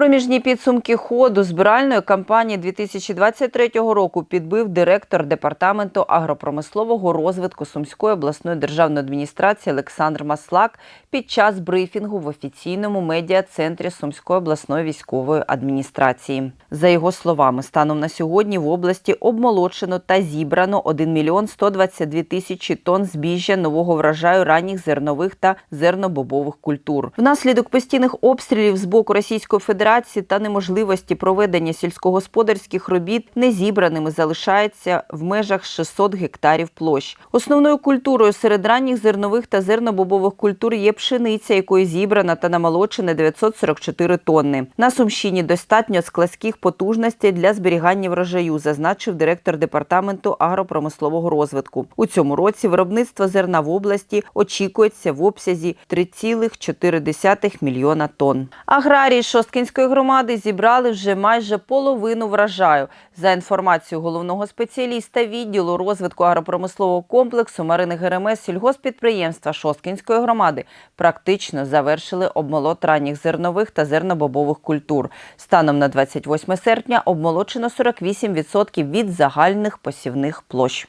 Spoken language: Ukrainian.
Проміжні підсумки ходу збиральної кампанії 2023 року підбив директор департаменту агропромислового розвитку Сумської обласної державної адміністрації Олександр Маслак під час брифінгу в офіційному медіа-центрі Сумської обласної військової адміністрації. За його словами, станом на сьогодні в області обмолочено та зібрано 1 мільйон 122 тисячі тонн збіжжя нового врожаю ранніх зернових та зернобобових культур. Внаслідок постійних обстрілів з боку Російської Федерації та неможливості проведення сільськогосподарських робіт незібраними залишається в межах 600 гектарів площ. Основною культурою серед ранніх зернових та зернобобових культур є пшениця, якої зібрана та намолочена 944 тонни. На Сумщині достатньо складських потужностей для зберігання врожаю, зазначив директор департаменту агропромислового розвитку. У цьому році виробництво зерна в області очікується в обсязі 3,4 мільйона тонн. Аграрії Шосткінської громади зібрали вже майже половину врожаю. За інформацією головного спеціаліста відділу розвитку агропромислового комплексу Марини Геремес, сільгоспідприємства Шосткінської громади практично завершили обмолот ранніх зернових та зернобобових культур. Станом на 28 серпня обмолочено 48% від загальних посівних площ.